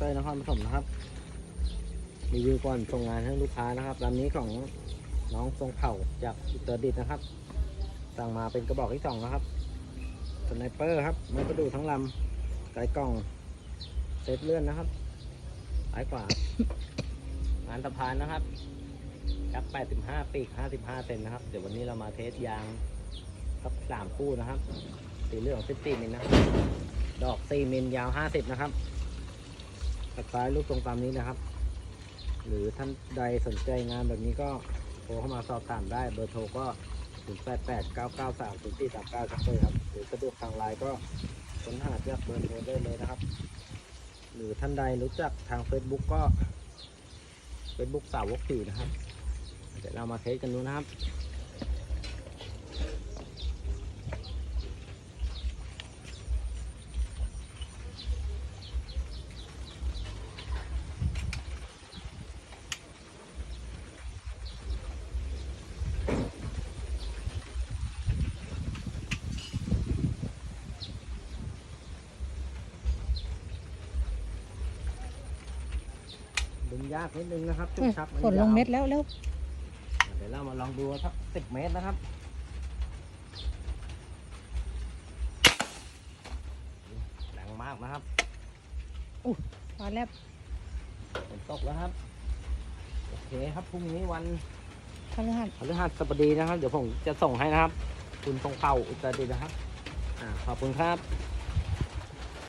เตอร์นครปฐมนะครับรีวิวก่อนส่งงานให้ลูกค้านะครับลำนี้ของน้องทรงเผ่าจากอุตรดิตถ์นะครับ สั่งมาเป็นกระบอกที่สองนะครับสไนเปอร์ครับไม่กระดูทั้งลำไกลกล่องเซตเลื่อนนะครับซ้ายขวางานสะพานนะครับจัก85 ปีก 55 เซนนะครับ เดี๋ยววันนี้เรามาเทสยางสักสามคู่นะครับสีเหลือง14มิลนะครับ ดอก4มิลยาว 50 นะครับ ตัดซ้ายลูกตรงตามนี้นะครับ หรือท่านใดสนใจงานแบบนี้ก็โทรเข้ามาสอบถามได้เบอร์โทรก็ 088 993 0439ครับเลยครับ หรือสะดวกทางไลน์ก็ค้นหาจากเบอร์โทรได้เลยนะครับ หรือท่านใดรู้จักทาง Facebook ก็ Facebook สาวกผีนะครับ เดี๋ยวเรามาเทสกันดูนะครับ ดึงยากนิดนึงนะครับจุกชักฝนลงเม็ดแล้วแล้วเดี๋ยวเรามาลองดูสักสิบเมตรนะครับแรงมากนะครับฟ้าแลบฝนตกแล้วครับ โอเคครับพรุ่งนี้วันพฤหัสพฤหัสบดีนะครับ เดี๋ยวผมจะส่งให้นะครับ คุณทรงเผ่าอุตรดิตถ์นะครับ อ่าขอบคุณครับ